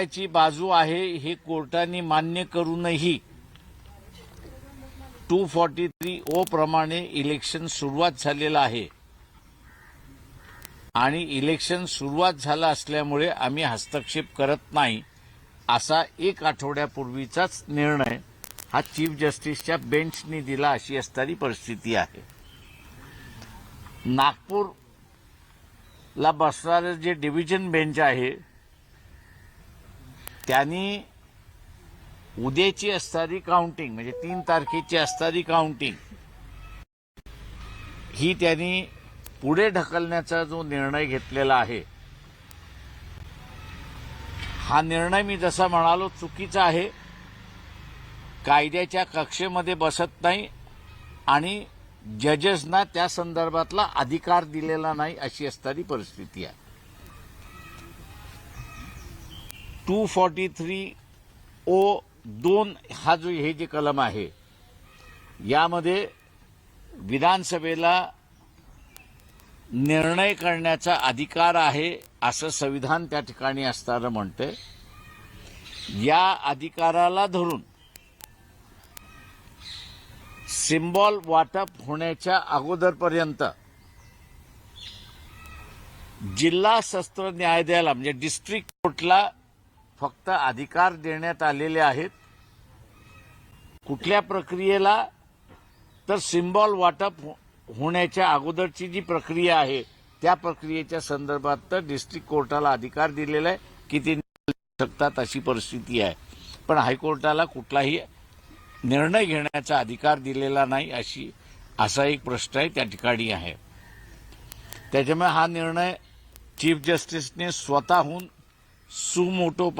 शेतकऱ्याची बाजू आहे हे कोर्टाने मान्य करूनही. टू फॉर्टी थ्री ओ प्रमाणे इलेक्शन सुरुवात झालेलं आहे. आणि इलेक्शन सुरुवात झालं असल्यामुळे आम्ही हस्तक्षेप करत नाही असा एक आठवड्यापूर्वीचाच निर्णय हा चीफ जस्टिसच्या बेंचने दिला अशी असणारी परिस्थिती आहे. नागपूरला बसणारं जे डिव्हिजन बेंच आहे त्यांनी उद्याची असणारी काउंटिंग म्हणजे तीन तारखेची असणारी काउंटिंग ही त्यांनी पुढे ढकलण्याचा जो निर्णय घेतलेला आहे हा निर्णय मी जसा म्हणालो चुकीचा आहे. कायद्याच्या कक्षेमध्ये बसत नाही आणि जजेसना त्या संदर्भातला अधिकार दिलेला नाही अशी असणारी परिस्थिती आहे. टू फॉर्टी थ्री ओ दोन हा जो हे जे कलम आहे यामध्ये विधानसभेला निर्णय करण्याचा अधिकार आहे असं संविधान त्या ठिकाणी असताना म्हणते. या अधिकाराला धरून सिम्बॉल वाटप होण्याच्या अगोदरपर्यंत जिल्हा सत्र न्यायालयाला म्हणजे डिस्ट्रिक्ट कोर्टला फक्त अधिकार देण्यात आलेले आहेत. कुठल्या प्रक्रियेला तर सिम्बॉल वाटप हो-, होण्याच्या अगोदरची जी प्रक्रिया आहे त्या प्रक्रियेच्या संदर्भात तर डिस्ट्रिक्ट कोर्टाला अधिकार दिलेला आहे की ते शकतात अशी परिस्थिती आहे. पण हायकोर्टाला कुठलाही निर्णय घेण्याचा अधिकार दिलेला नाही अशी असा एक प्रश्न आहे त्या ठिकाणी आहे. त्याच्यामुळे हा निर्णय चीफ जस्टिसने स्वतःहून सुमोटो